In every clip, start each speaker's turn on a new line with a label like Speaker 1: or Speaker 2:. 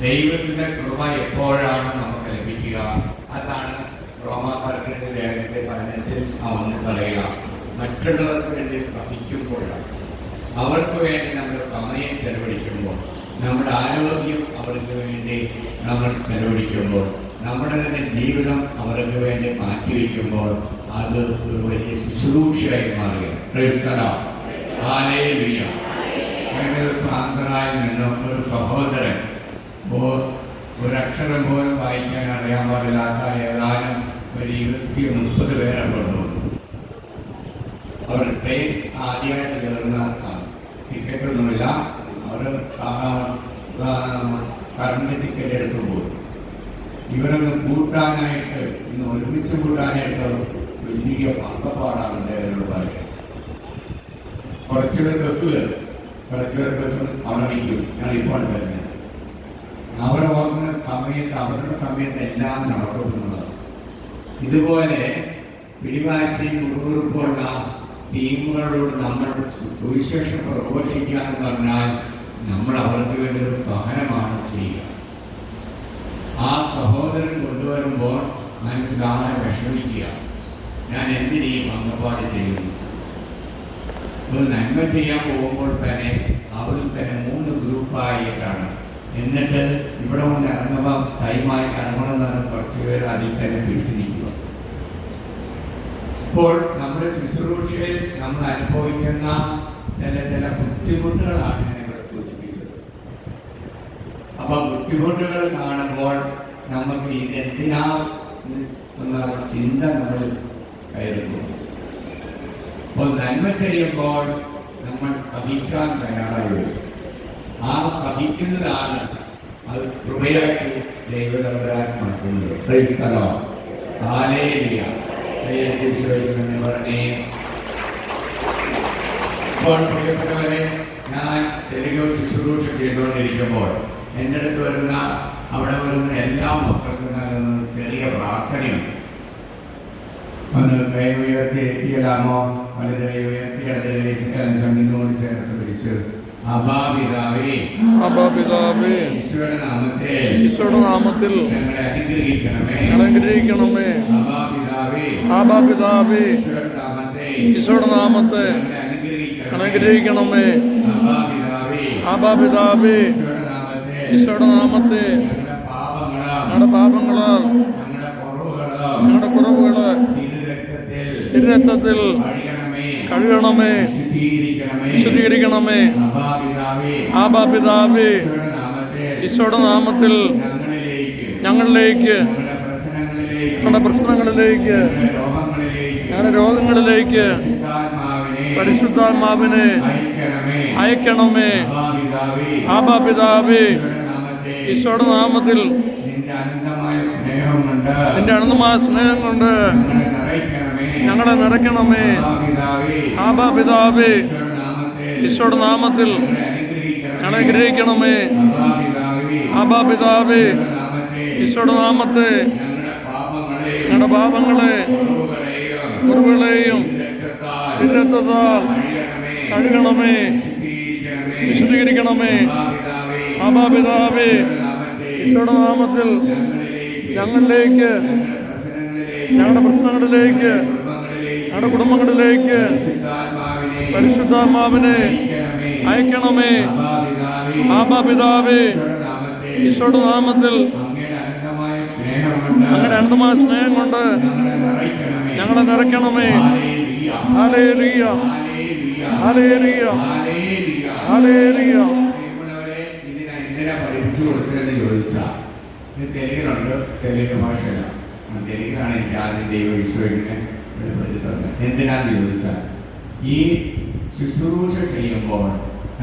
Speaker 1: ദൈവത്തിന്റെ കൃപ എപ്പോഴാണ് നമുക്ക് ലഭിക്കുക അതാണ് റോമാക്കാർക്കിന്റെ ലേഖനത്തെ പതിനഞ്ചിൽ അവന്ന് പറയുക മറ്റുള്ളവർക്ക് വേണ്ടി സഹിക്കുമ്പോൾ അവർക്ക് വേണ്ടി നമ്മൾ സമയം ചെലവഴിക്കുമ്പോൾ നമ്മുടെ ആരോഗ്യം അവർക്ക് വേണ്ടി നമ്മൾ ചെലവഴിക്കുമ്പോൾ നമ്മുടെ തന്നെ ജീവിതം അവർക്ക് വേണ്ടി മാറ്റിവെക്കുമ്പോൾ അത് ഒരു വലിയ ശുശ്രൂഷയായി മാറുക Praise the Lord. Hallelujah. സാന്തനായി നിന്നും ഒരു സഹോദരൻ ഒരക്ഷരം പോലും വായിക്കാൻ അറിയാൻ പാടില്ലാത്ത ഏതാനും ഒരു ഇരുപത്തി മുപ്പത് പേരെ കൊണ്ടു അവർ ട്രെയിൻ ആദ്യമായിട്ട് കയറുന്ന ടിക്കറ്റ് ഒന്നുമില്ല. അവർ കറണ്ട് ടിക്കറ്റ് എടുത്തു പോകും. ഇവരൊന്ന് കൂട്ടാനായിട്ട് ഇന്ന് ഒരുമിച്ച് കൂട്ടാനായിട്ട് വലിയ പങ്കപ്പാടാണ് അദ്ദേഹത്തോട് പറയുക കുറച്ചുപേർ ബസ് കയറും കുറച്ചുപേർ ബസ് അവിടെ നിൽക്കും. ഞാൻ ഇപ്പോൾ വരുന്നത്. ഓർക്കുന്ന സമയത്ത് അവരുടെ സമയത്ത് എല്ലാം നടക്കുന്നത് ഇതുപോലെ പിടിവാശിയും ഉറുകുറുപ്പുള്ള ടീമുകളോട് നമ്മൾ സുവിശേഷം പ്രഘോഷിക്കുക എന്ന് പറഞ്ഞാൽ നമ്മൾ അവർക്ക് വേണ്ടി ഒരു സഹനമാണ് ചെയ്യുക. ആ സഹോദരൻ കൊണ്ടുവരുമ്പോൾ മനസ്സിലാകെ വിഷമിക്കുക. ഞാൻ എന്തിനീ പങ്കപ്പാട് ചെയ്യുന്നു? ഒരു നന്മ ചെയ്യാൻ പോകുമ്പോൾ തന്നെ അവരിൽ തന്നെ മൂന്ന് ഗ്രൂപ്പായിട്ടാണ് എന്നിട്ട് ഇവിടെ കൊണ്ട് ഇറങ്ങുമ്പോൾ ടൈമായി പറഞ്ഞാൽ കുറച്ച് പേർ അതിൽ തന്നെ പിടിച്ചു നിൽക്കുക ഇപ്പോൾ നമ്മുടെ ശുശ്രൂഷയിൽ നമ്മൾ അനുഭവിക്കുന്ന ചില ചില ബുദ്ധിമുട്ടുകളാണ് ഞാൻ ഇവിടെ സൂചിപ്പിച്ചത്. അപ്പൊ ബുദ്ധിമുട്ടുകൾ കാണുമ്പോൾ നമുക്ക് ഇതെന്തിനാ എന്തിനാ എന്ന ചിന്ത നമ്മൾ കയറുന്നു അപ്പോൾ നന്മ ചെയ്യുമ്പോൾ നമ്മൾ സഹിക്കാൻ തയ്യാറായി വരും. ആ സഹിക്കുന്നതാണ് അത് പ്രിയപ്പെട്ടവരെ ഞാൻ തെലുങ്ക് ശുശ്രൂഷ ചെയ്തുകൊണ്ടിരിക്കുമ്പോൾ എന്റെ അടുത്ത് വരുന്ന അവിടെ വരുന്ന എല്ലാ മക്കൾക്കും നൽകുന്ന ചെറിയ പ്രാർത്ഥനയുണ്ട്. ഒന്ന് കൈ ഉയർത്തി എത്തിയലാമോ വലുത് ഉയർത്തി ഇടത് കൈ ചേർത്ത് പിടിച്ച്
Speaker 2: അബാപിതാവേ
Speaker 1: ഈശ്വര നാമത്തെ
Speaker 2: ഈശോയുടെ നാമത്തിൽ
Speaker 1: ഞങ്ങളെ അനുഗ്രഹിക്കണമേ.
Speaker 2: അനുഗ്രഹിക്കണമേ.
Speaker 1: അഭാപിതാവേ
Speaker 2: ആബാപിതാവേ
Speaker 1: ഈശ്വര നാമത്തെ
Speaker 2: ഈശോയുടെ നാമത്തെ
Speaker 1: അനുഗ്രഹിക്കണമേ. അഭാപിതാവേ
Speaker 2: ആബാപിതാവേ ഈശോയുടെ നാമത്തെ
Speaker 1: ഞങ്ങളുടെ
Speaker 2: പാപങ്ങളാൽ
Speaker 1: ഞങ്ങളുടെ കുറവുകളാം
Speaker 2: ഞങ്ങളുടെ കുറവുകൾ
Speaker 1: തിരുരക്തത്തിൽ
Speaker 2: തിരുരക്തത്തിൽ
Speaker 1: കഴിയണമേ
Speaker 2: ആബാപിതാവേ
Speaker 1: ഈശ്വര നാമത്തെ
Speaker 2: ഈശോയുടെ നാമത്തിൽ
Speaker 1: ഞങ്ങളിലേക്ക്. ഞങ്ങളുടെ പ്രശ്നങ്ങളിലേക്ക്.
Speaker 2: ഞങ്ങളുടെ
Speaker 1: രോഗങ്ങളിലേക്ക്. പരിശുദ്ധാത്മാവിനെ അയക്കണമേ. ആബാ പിതാവേ
Speaker 2: ഈശോയുടെ നാമത്തിൽ
Speaker 1: നിന്റെ അനന്തമായ സ്നേഹം കൊണ്ട് ഞങ്ങളെ നിറയ്ക്കണമേ. ആബാ പിതാവേ
Speaker 2: ഈശോയുടെ നാമത്തിൽ
Speaker 1: ഞങ്ങളെ അനുഗ്രഹിക്കണമേ.
Speaker 2: ഗ്രഹിക്കണമേ
Speaker 1: ആബാ പിതാവേ
Speaker 2: ഈശോയുടെ നാമത്തെ
Speaker 1: ഞങ്ങളുടെ പാപങ്ങളെ കുറവുകളെയും
Speaker 2: തിരത്തതാൽ
Speaker 1: കഴുകണമേ.
Speaker 2: വിശദീകരിക്കണമേ
Speaker 1: ആബാ പിതാവേ
Speaker 2: ഈശോയുടെ നാമത്തിൽ
Speaker 1: ഞങ്ങളിലേക്ക് ഞങ്ങളുടെ
Speaker 2: പ്രശ്നങ്ങളിലേക്ക് ഞങ്ങളുടെ കുടുംബങ്ങളിലേക്ക്
Speaker 1: പരിശുദ്ധാത്മാവിനെ അയക്കണമേ. ഈശ്വര നാമത്തെ
Speaker 2: ഈശോയുടെ നാമത്തിൽ അങ്ങനെ അനന്തമായ സ്നേഹം കൊണ്ട്
Speaker 1: ഞങ്ങളെ നിറയ്ക്കണമേ.
Speaker 2: ഹലേലിയ. ഹലേലിയ. ഹലേലിയ.
Speaker 1: പഠിപ്പിച്ചു കൊടുത്തതെന്ന് ചോദിച്ചാൽ തെലുങ്കിലുണ്ട് തെലുങ്ക് ഭാഷയില തെലുങ്കാണ് എനിക്ക് ആദ്യം ദൈവം ഈശോയിനെ തന്നത് എന്തിനാന്ന് ചോദിച്ചാൽ ഈ ശുശ്രൂഷ ചെയ്യുമ്പോൾ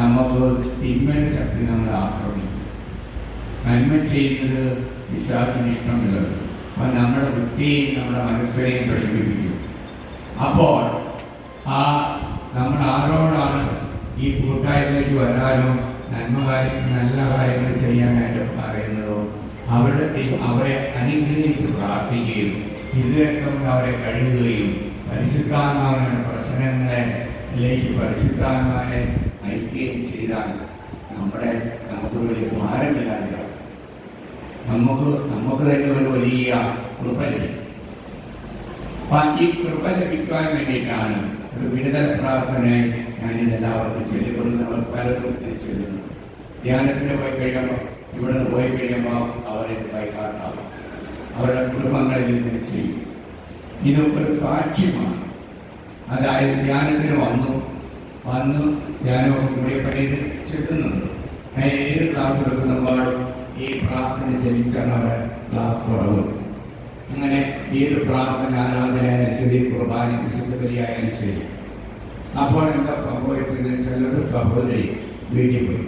Speaker 1: നമുക്ക് തിന്മയുടെ ശക്തി നമ്മൾ ആക്രമിക്കും. നന്മ ചെയ്യുന്നത് വിശ്വാസത്തിന് ഇഷ്ടമുള്ളത് അപ്പോൾ നമ്മുടെ ബുദ്ധിയും നമ്മുടെ മനസ്സിനെയും പ്രശ്നിപ്പിക്കും. അപ്പോൾ ആ നമ്മൾ ആരോടാണ് ഈ കൂട്ടായ്മയിലേക്ക് വരാനോ നന്മ കാര്യം നല്ല കാര്യങ്ങൾ ചെയ്യാനായിട്ട് പറയുന്നതോ അവരുടെ അവരെ അനുഗ്രഹിച്ച് പ്രാർത്ഥിക്കുകയും ഇതിലൊക്കെ അവരെ കഴുകുകയും പരിശുദ്ധാത്മാവിന്റെ പ്രശ്നങ്ങളിലേക്ക് പരിശുദ്ധാത്മാവിനെ നയിക്കുകയും ചെയ്താൽ നമ്മുടെ നമുക്ക് വലിയ ഭാരമില്ലാതെയാവും. നമുക്ക് നമുക്ക് തന്നെ ഒരു വലിയ കൃപ ലഭിക്കും. അപ്പൊ ഈ കൃപ ലഭിക്കാൻ വേണ്ടിയിട്ടാണ് ഒരു വിടുതൽ പ്രാർത്ഥനയെ ഞാൻ ഇതെല്ലാവർക്കും ചൊല്ലിക്കൊള്ളുന്നവർ പലരും ചൊല്ലുന്നു ധ്യാനത്തിന് പോയി കഴിയുമ്പോൾ ഇവിടുന്ന് പോയി കഴിയുമ്പോൾ അവരെ കൈകാട്ടാവും അവരുടെ കുടുംബങ്ങളിൽ ഇങ്ങനെ ചെയ്യും. ഇത് ഒരു സാക്ഷ്യമാണ്. അതായത് ധ്യാനത്തിന് വന്നു. വന്നു ധ്യാനമൊക്കെ കൂടിയ പണിയിൽ ചെല്ലുന്നുണ്ട് ഏത് ക്ലാസ് എടുക്കുന്നപാടും ഈ പ്രാർത്ഥന ചലിച്ചാണ് അവിടെ ക്ലാസ് തുടങ്ങുന്നത്. അങ്ങനെ ഏത് പ്രാർത്ഥന ആരാധനയായാലും ശരി കുർബാന വിശുദ്ധ ബലിയായാലും ശരി. അപ്പോൾ എന്താ സംഭവിച്ചത് ഒരു സഹോദരി വീട്ടിൽ പോയി.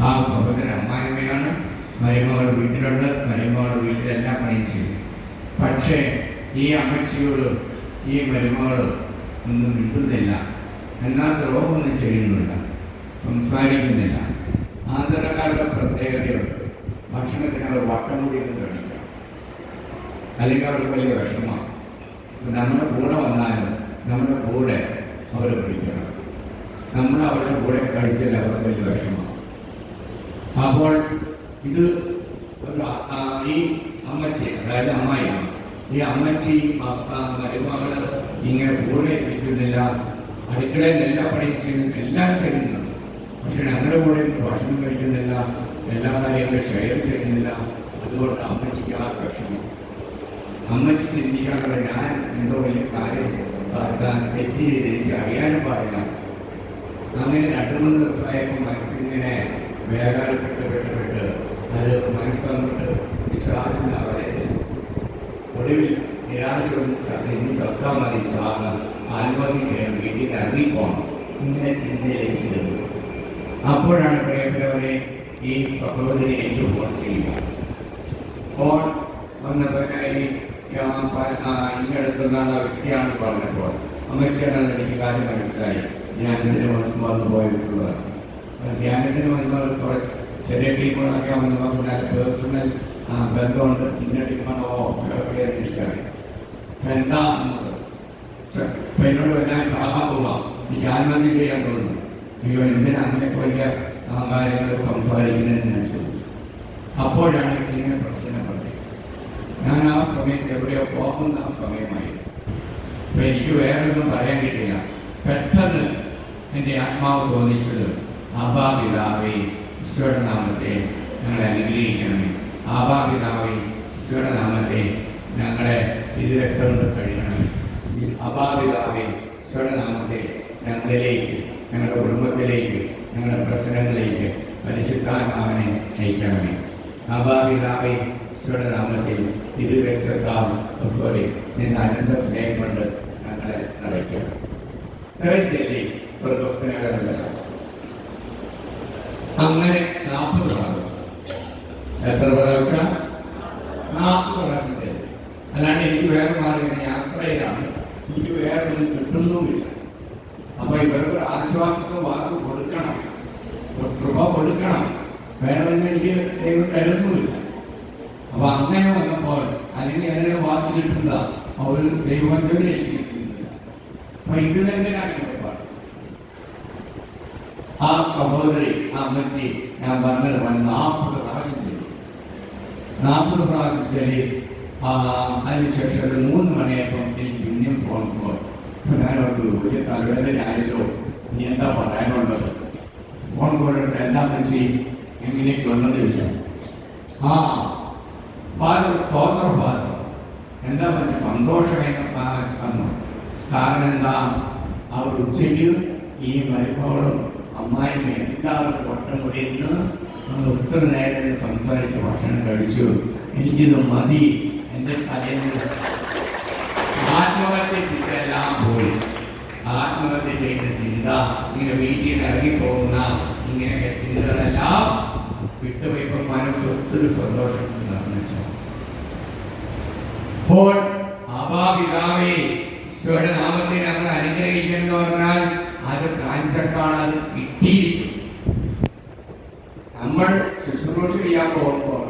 Speaker 1: ആ സഹോദരൻ അമ്മായിമ്മയാണ് മരുമകൾ വീട്ടിലുണ്ട് മരുമകൾ വീട്ടിലെല്ലാം പണിയും ചെയ്യും പക്ഷേ ഈ അമ്മച്ചിയോട് ഈ മരുമകൾ ഒന്നും കിട്ടുന്നില്ല എന്നാൽ ദ്രോഹമൊന്നും ചെയ്യുന്നില്ല. സംസാരിക്കുന്നില്ല. ആന്ധ്രക്കാരുടെ പ്രത്യേകതയുണ്ട്. ഭക്ഷണത്തിന് അവർ വട്ടം കൂടി ഒന്നും കഴിക്കാം. അല്ലെങ്കിൽ അവർക്ക് വലിയ വിഷമമാണ് നമ്മുടെ കൂടെ വന്നാലും നമ്മുടെ കൂടെ അവർ പിടിക്കണം. നമ്മൾ അവരുടെ കൂടെ കഴിച്ചാൽ അവർക്ക് വലിയ വിഷമമാണ് അപ്പോൾ ഇത് ഈ അമ്മച്ചി അതായത് അമ്മായിമ്മ ഈ അമ്മച്ചി മരുമകൾ ഇങ്ങനെ കൂടെ ഇരിക്കുന്നില്ല. അടുക്കളയിൽ എല്ലാ പണിയും ചെയ്യുന്നു. എല്ലാം ചെയ്യുന്നുണ്ട് പക്ഷെ ഞങ്ങളുടെ കൂടെ ഭക്ഷണം കഴിക്കുന്നില്ല. എല്ലാ കാര്യങ്ങളും ഷെയർ ചെയ്യുന്നില്ല. അതുകൊണ്ട് അമ്മച്ചിക്ക് ആ വിഷമം. അമ്മച്ചി ചിന്തിക്കാനുള്ള ഞാൻ എന്തോ വലിയ കാര്യം താൻ തെറ്റ് ചെയ്ത് എനിക്ക് അറിയാനും പാടില്ല. അങ്ങനെ രണ്ടു മൂന്ന് ദിവസമായപ്പോൾ മനസ്സിങ്ങനെ വേദനപ്പെട്ട് പെട്ട് പെട്ട് അത് മനസ്സങ്ങോട്ട് വിശ്വാസം അവരെ ഒടുവിൽ നിരാശ വന്ന് ചത്ത ഇനി ചത്താൽ മതി ചാകാൻ ആത്മഹത്യ വീട്ടിൽ ഇറങ്ങിപ്പോണം ഇങ്ങനെ ചിന്തയിലേക്ക് ഇരുന്നു അപ്പോഴാണ് പ്രിയപ്പെട്ടവരെ ഈ സഹോദരി എനിക്ക് ഫോൺ ചെയ്യുക. ഫോൺ വന്നപ്പോൾ ഇങ്ങടുത്തുനിന്നാണ് ആ വ്യക്തിയാണ് പറഞ്ഞപ്പോൾ. അമ്മച്ചേട്ടൻ എനിക്ക് കാര്യം മനസ്സിലായി. ധ്യാനത്തിന് വന്ന് അപ്പോൾ ധ്യാനത്തിന് വന്നവർ കുറച്ച് ചെറിയ ടീമുകളൊക്കെ വന്ന് നോക്കിയാൽ പേഴ്സണൽ ബന്ധമുണ്ട്. ഇന്ന ടീമാണോ എന്താ എന്നത് അപ്പൊ എന്നോട് എനിക്ക് ആത്മഹത്യ ചെയ്യാൻ തോന്നുന്നു. അയ്യോ എന്തിനാ അങ്ങനെയൊക്കെ വലിയ കാര്യങ്ങൾ സംസാരിക്കുന്നതെന്ന് ഞാൻ ചോദിച്ചു. അപ്പോഴാണ് ഇങ്ങനെ പ്രശ്നം പറഞ്ഞത് ഞാൻ ആ സമയത്ത് എവിടെയോ പോകുന്ന ആ സമയമായി. അപ്പൊ എനിക്ക് വേറെ ഒന്നും പറയാൻ കിട്ടില്ല. പെട്ടെന്ന് എന്റെ ആത്മാവ് തോന്നിച്ചത് ആഭാപിതാവേ ഈശ്വരനാമത്തെ ഞങ്ങളെ അനുഗ്രഹിക്കണമേ. ആഭാപിതാവേ ഈശ്വര നാമത്തെ ഞങ്ങളെ ഇതിരക്തം കൊണ്ട് കഴിയണമേ. അഭാപിതാവേ ഈശ്വര നാമത്തെ ഞങ്ങളിലേക്ക് ഞങ്ങളുടെ കുടുംബത്തിലേക്ക് ഞങ്ങളുടെ പ്രശ്നങ്ങളിലേക്ക് പരിശുദ്ധാത്മാവിനെ നയിക്കണമേ അഭാപിതാവേ ഈശ്വര നാമത്തിൽ തിരുരക്തത്താൽ സോറി നിന്ന് അനന്ത സ്നേഹം കൊണ്ട് ഞങ്ങളെ നിറയ്ക്കണം. നിറച്ചല്ലേ സ്വർഗസ്ഥനകളല്ല അങ്ങനെ നാൽപ്പത് പ്രാവശ്യം എത്ര പ്രാവശ്യം? നാൽപ്പത് പ്രാവശ്യം ചെയ്തു അല്ലാണ്ട് എനിക്ക് വേറെ മാർഗം യാത്രയിലാണ് എനിക്ക് വേറെ ഒന്നും കിട്ടുന്നുമില്ല. അപ്പൊ ഇവർക്ക് ഒരു ആശ്വാസത്തെ വാക്ക് കൊടുക്കണം. കൃപ കൊടുക്കണം. വേറെ ഒന്നും എനിക്ക് ദൈവം തരുന്നുമില്ല അപ്പൊ അങ്ങനെ വന്നപ്പോൾ അല്ലെങ്കിൽ അങ്ങനെ വാക്ക് കിട്ടുന്ന അവർ ദൈവവഞ്ചനെ എനിക്ക് അപ്പൊ ഇത് തന്നെ ഞാൻ ആ സഹോദരി ആ അമ്മച്ചി ഞാൻ പറഞ്ഞത് നാൽപ്പത് പ്രാവശ്യം ചെയ്തു. നാൽപ്പത് പ്രാവശ്യം ചൊല്ലി അതിനുശേഷം മൂന്ന് മണിയപ്പം എനിക്ക് പിന്നെയും ഫോൺ അപ്പൊ ഞാൻ വലിയ തലവേദന ആയല്ലോ. ഇനി എന്താ പറയാനുള്ളത്? ഫോൺ കൊണ്ടിട്ട് എന്താ മനസ്സി എങ്ങനെയൊക്കെ ഉള്ളത് ചോദിച്ചു ആ ഫാദർ സ്തോത്ര ഫാദർ. എന്താ മനസ്സിൽ സന്തോഷമായി വന്നു. കാരണം എന്താ? അവർ ഉച്ചയ്ക്ക് ഈ മരുമകളും അമ്മായിയും എല്ലാവരും വട്ടം കൂടി നമ്മൾ ഒത്തിരി നേരം സംസാരിച്ച് ഭക്ഷണം കഴിച്ചു. എനിക്കിത് മതി. എന്റെ തലേന്ന് ആത്മഹത്യ ചിന്തയെല്ലാം പോയി. ആത്മഹത്യ ചെയ്യുന്ന ചിന്ത ഇങ്ങനെ വീട്ടിൽ നിന്ന് ഇറങ്ങിപ്പോകുന്ന ഇങ്ങനെയൊക്കെ ചിന്തകളെല്ലാം വിട്ടുപോയപ്പോൾ മനസ്സ് ഒത്തിരി സന്തോഷം നിർമ്മിച്ചു അപ്പോൾ അഭാപിതാവേ നാമത്തിന് അങ്ങനെ അനുഗ്രഹിക്കുന്നു പറഞ്ഞാൽ അത് കാഞ്ചക്കാണ് അത് കിട്ടിയിരിക്കും നമ്മൾ ശുശ്രൂഷ ചെയ്യാൻ പോകുമ്പോൾ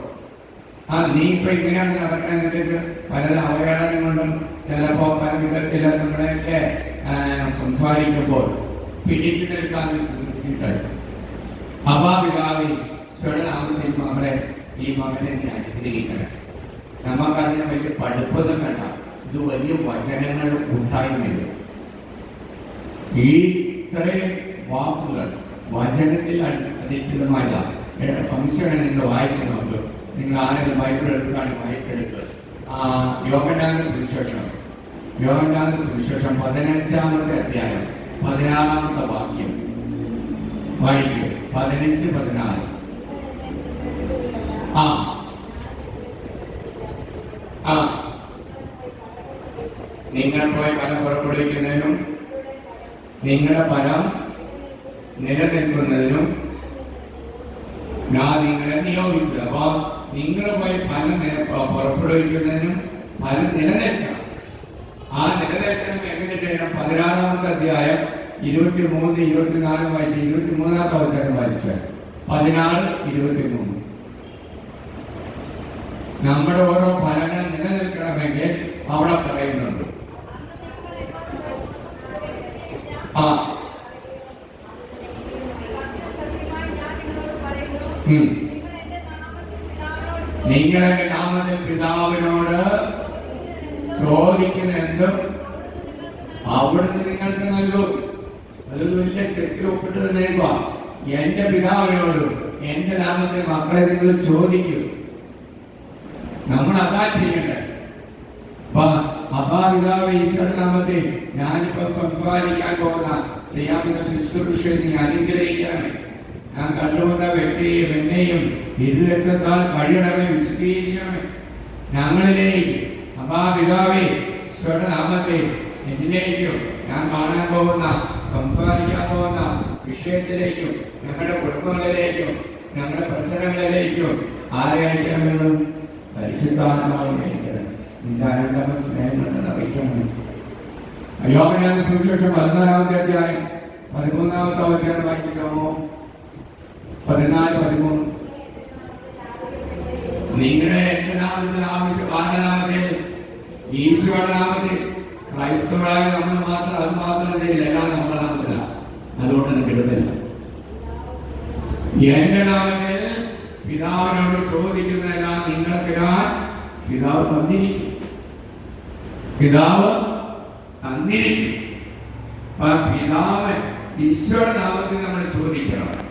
Speaker 1: ആ നീ ഇപ്പൊ ഇങ്ങനെയാണ് നടക്കുന്നത് പല അവഹേളനം കൊണ്ടും ചിലപ്പോ പല വിധത്തില നമ്മളെയൊക്കെ സംസാരിക്കുമ്പോൾ പിടിച്ചു നിൽക്കാൻ കഴിയും അഭാപിതാവി സ്വരനാമത്തിൽ ഈ മകനെ നീ അനുഗ്രഹിക്കണം. നമുക്കതിന് വലിയ പഠിപ്പൊന്നും വേണ്ട. ഇത് വലിയ വചനങ്ങൾ ഉണ്ടായില്ല ഈ ഇത്രയും വാക്കുകൾ വചനത്തിൽ അടി- അധിഷ്ഠിതമായ സംശയം നിങ്ങൾ വായിച്ചു നിങ്ങൾ ആരെങ്കിലും ബൈബിൾ എടുക്കുകയാണെങ്കിൽ ബൈബിൾ എടുക്കുക യോഗനാഥ സുവിശേഷം. യോഗനാഥ സുവിശേഷം പതിനഞ്ചാമത്തെ അധ്യായം പതിനാറാമത്തെ വാക്യം. വായിക്കുക പതിനഞ്ച് പതിനാറ്. ആ. ആ. നിങ്ങൾ പോയി ഫലം പുറപ്പെടുവിക്കുന്നതിനും നിങ്ങളുടെ ഫലം നിലനിൽക്കുന്നതിനും ഞാൻ നിങ്ങളെ നിയോഗിച്ചത്. അപ്പൊ നിങ്ങളുമായി ഫലം പുറപ്പെടുവിക്കുന്നതിനും ഫലം നിലനിൽക്കണം. ആ നിലനിൽക്കണം എങ്ങനെ ചെയ്യണം? പതിനാറാമത്തെ അധ്യായം ഇരുപത്തി മൂന്ന് ഇരുപത്തിനാല് വായിച്ച് ഇരുപത്തി മൂന്നാമത്തെ അവസരം വായിച്ച്. പതിനാറ് ഇരുപത്തി മൂന്ന് നമ്മുടെ ഓരോ ഫലങ്ങൾ നിലനിൽക്കണമെങ്കിൽ അവിടെ പറയുന്നുണ്ട്. ആ ഉം. നിങ്ങളുടെ നാമത്തിൽ പിതാവിനോട് ചോദിക്കുന്ന എന്തും അവിടുന്ന് നിങ്ങൾക്ക് നൽകും. അത് വലിയ ചെക്കിൽ ഒപ്പിട്ട് തന്നെ എന്റെ പിതാവിനോടും എന്റെ നാമത്തിൽ മക്കളെ നിങ്ങൾ ചോദിക്കും. നമ്മൾ അതാ ചെയ്യണ്ടേ അപ്പാ പിതാവ് ഈശ്വര നാമത്തിൽ ഞാനിപ്പം സംസാരിക്കാൻ പോകുന്ന ചെയ്യാവുന്ന ശുശ്രൂഷയെ നീ അനുഗ്രഹിക്കണമേ. ഞാൻ കണ്ടുകൊണ്ട വ്യക്തിയെയും എന്നെയും ഇരുരക്തത്താൽ കഴിയണമേ വിശദീകരിക്കണമേ ഞങ്ങളിലേക്ക് അപ്പാ പിതാവേ സ്വരനാമത്തെ എന്നിലേക്കും ഞാൻ കാണാൻ പോകുന്ന സംസാരിക്കാൻ പോകുന്ന വിഷയത്തിലേക്കും ഞങ്ങളുടെ കുടുംബങ്ങളിലേക്കും ഞങ്ങളുടെ പ്രശ്നങ്ങളിലേക്കും ആരെ പരിശുദ്ധാനമായിരിക്കണം പരിശുദ്ധാത്മാവിനെ അയക്കണം നിന്റെ അനന്തമ സ്നേഹം കൊണ്ട് അറിയിക്കണം അയോഗ്യനായ സുവിശേഷം പതിനാലാമത്തെ അധ്യായം പതിമൂന്നാമത്തെ അവസരം വായിക്കാമോ പതിനാല് പതിമൂന്ന്. നിങ്ങളെ എന്റെ നാമത്തിൽ ആവശ്യം നാമത്തിൽ ഈശ്വര നാമത്തിൽ ക്രൈസ്തവരായ നമ്മൾ മാത്രം അത് മാത്രം ചെയ്യില്ല. എല്ലാം നമ്മുടെ നാമത്തില. അതുകൊണ്ട് അത് കിട്ടുന്നില്ല. എന്റെ നാമത്തിൽ പിതാവിനോട് ചോദിക്കുന്നതെല്ലാം നിങ്ങൾക്ക് ഞാൻ പിതാവ് തന്നിരിക്കും. പിതാവ് തന്നിരിക്കും. പിതാവ് ഈശ്വര നാമത്തിൽ നമ്മൾ ചോദിക്കണം.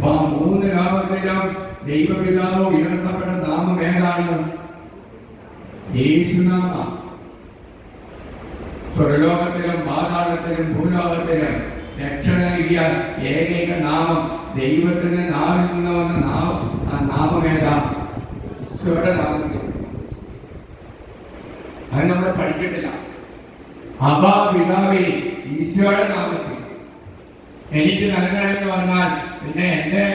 Speaker 1: അപ്പൊ ആ മൂന്ന് നാമത്തിലും ദൈവപിതാവോ ഉയർത്തപ്പെട്ട നാമം ഏതാണ്? യേശുനാമ. സ്വർലോകത്തിലും പാതാളത്തിലും ഭൂലോകത്തിലും രക്ഷ നൽകിയ ഏകൈക നാമം ദൈവത്തിന്റെ നാവിൽ നിന്ന് വന്ന നാമം. ആ നാമം ഏതാ? ഈശോയുടെ നാമത്തിൽ. അത് നമ്മൾ പഠിച്ചിട്ടില്ല. അബാ പിതാവേ ഈശോയുടെ നാമത്തിൽ. എനിക്ക് നൽകണമെന്ന് പറഞ്ഞാൽ പിന്നെ എന്റെ